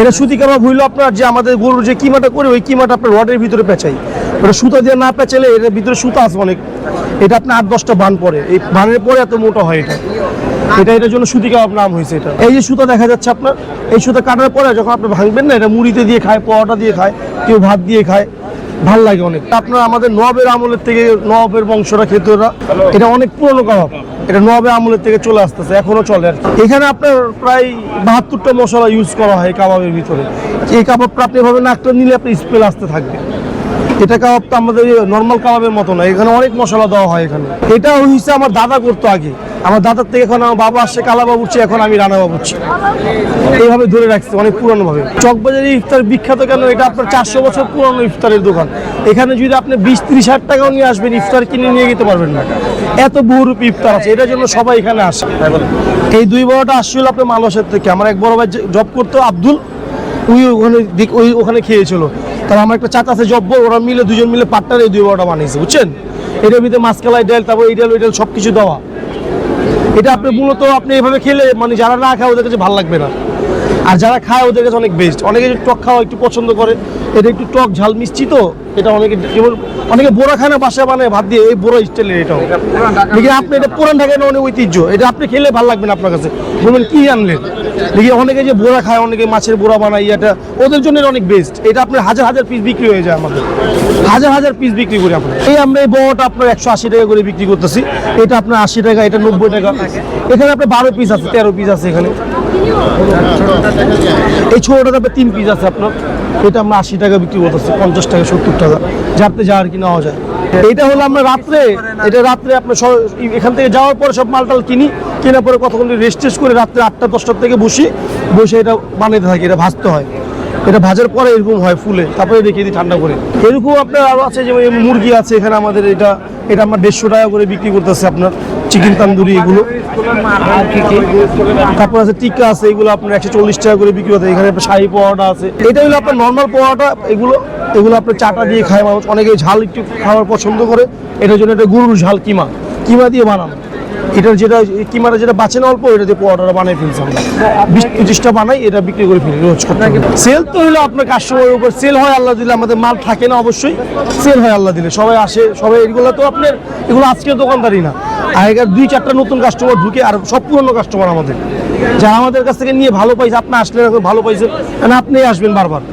এটা সুতি কাবাব হইল আপনার যে আমাদের গরুর যে কিমাটা করে, ওই কিমাটা আপনার রডের ভিতরে পেঁচাই। ওটা সুতা দিয়ে না পেঁচালে এটার ভিতরে সুতা আছে অনেক। এটা আপনার আট দশটা বান পরে। এই বানের পরে এত মোটা হয় এটা। এটা এটার জন্য সুতি কাবাব নাম হয়েছে এটা। এই যে সুতা দেখা যাচ্ছে আপনার, এই সুতা কাটার পরে যখন আপনি ভাঙবেন না, এটা মুড়িতে দিয়ে খায়, পরোটা দিয়ে খায়, কেউ ভাত দিয়ে খায় ভালো লাগে অনেক। আপনার আমাদের নবাবের আমলের থেকে, নবাবের বংশরা খেতে এটা অনেক পুরনো কাবাব। এটা নবাবের আমলের থেকে চলে আসতেছে, এখনও চলে আর এখানে আপনার প্রায় বাহাত্তরটা মশলা ইউজ করা হয় কাবাবের ভিতরে। এই কাবাবটা আপনি এভাবে নাকটা নিলে আপনি স্মেল আসতে থাকবে। এটা কাবাব তো আমাদের নর্মাল কাবাবের মতো না, এখানে অনেক মশলা দেওয়া হয় এখানে। এটা হচ্ছে আমার দাদা করতো আগে। আমার দাদার থেকে এখন আমার বাবা আসছে কালা বাবুচ্ছি এখন আমি রানা বাবুচ্ছি এইভাবে ধরে রাখছে, অনেক পুরনো ভাবে চকবাজারে ইফতার বিখ্যাত কেন? এটা আপনার চারশো বছর পুরনো ইফতারের দোকান। এখানে যদি আপনি বিশ ত্রিশ হাজার টাকাও নিয়ে আসবেন, ইফতার কিনে নিয়ে যেতে পারবেন না। এত বহুরূপী ইফতার আছে, এটার জন্য সবাই এখানে আসে। এই দুই বড়টা আসছিল আপনার মালয়েশিয়ার থেকে। আমার এক বড় ভাই জব করতো, আব্দুল। ওই ওখানে ওই ওখানে খেয়েছিল। তারপর আমার একটা চাচা আছে জব্বর ওরা মিলে দুজন মিলে পাট্টার এই দুই বড়টা বানিয়েছে, বুঝছেন? এটার ভিতরে মাছকালাই ডাল তারপর এই ডাল ওই ডাল সব কিছু দেওয়া। এটা আপনি মূলত আপনি এভাবে খেলে মানে যারা না খায়, ওদের কাছে ভালো লাগবে না। আর যারা খায়, ওদের কাছে অনেক বেস্ট অনেকে টক খাওয়া একটু পছন্দ করে এটা একটু টক ঝাল মিষ্টি তো এটা অনেকে যেমন অনেকে বোরা খায় না বাসায় বানায় ভাত দিয়ে এই বোরা স্টাইলের এটাও। দেখি আপনি এটা পুরান ঢাকায় না অনেক ঐতিহ্য এটা আপনি খেলে ভালো লাগবে না আপনার কাছে। বলবেন কি আনলেন? দেখি অনেকে যে বোরা খায় অনেকে মাছের বোরা বানায় এটা ওদের জন্য অনেক বেস্ট এটা আপনার হাজার হাজার পিস বিক্রি হয়ে যায় আমাদের। হাজার হাজার পিস বিক্রি করি আপনার এই আমরা এই বড়টা আপনার একশো আশি টাকা করে বিক্রি করতেছি। এটা আপনার আশি টাকা এটা নব্বই টাকা। এখানে আপনার বারো পিস আছে তেরো পিস আছে এখানে। এই ছোটটাতে আপনার তিন পিস আছে আপনার। এটা আমরা আশি টাকা বিক্রি করতেছি, পঞ্চাশ টাকা, সত্তর টাকা যাতে যা আর কি নেওয়া যায়। এটা হলো আমরা রাত্রে, এটা রাত্রে আপনার এখান থেকে যাওয়ার পরে সব মালটাল কিনি, কেনার পরে কতক্ষণ রেস্ট করে রাত্রে আটটা, দশটার থেকে বসি, বসে এটা বানাইতে থাকি, এটা ভাজতে হয়। এটা ভাজার পরে এরকম হয় ফুলে, তারপরে রেখে দিই ঠান্ডা করে। এরকম আপনার আরও আছে যে মুরগি আছে, এখানে আমাদের এটা এটা আমরা দেড়শো টাকা করে বিক্রি করতেছে আপনার, চিকেন তান্দুরি এগুলো। তারপর আছে টিক্কা আছে, এগুলো আপনার একশো চল্লিশ টাকা করে বিক্রি হতে, এখানে শাহী পোহাটা আছে। এটা হলো আপনার নর্মাল পোহাটা এগুলো এগুলো আপনার চাটা দিয়ে খায় মানুষ, অনেকে ঝাল একটু খাওয়ার পছন্দ করে, এটার জন্য এটা গরুর ঝাল কিমা। কিমা দিয়ে বানানো। এটার যেটা কিমাটা যেটা বাঁচে না অল্প এটা দিয়ে পোহাটা বানাই ফেলছি আমরা। বিশ পঁচিশটা বানাই এটা বিক্রি করে ফেলি রোজ সেল তো হলো আপনার কাস্টমারের উপর সেল হয় আল্লাহ দিলে আমাদের মাল থাকে না অবশ্যই সেল হয় আল্লাহ দিলে। সবাই আসে সবাই এগুলো তো আপনার এগুলো আজকের দোকানদারি না। আগেকার দুই চারটা নতুন কাস্টমার ঢুকে আর সব পুরনো কাস্টমার আমাদের। যারা আমাদের কাছ থেকে নিয়ে ভালো পাইছে আপনি আসলে ভালো পাইছেন আপনি আসবেন বারবার।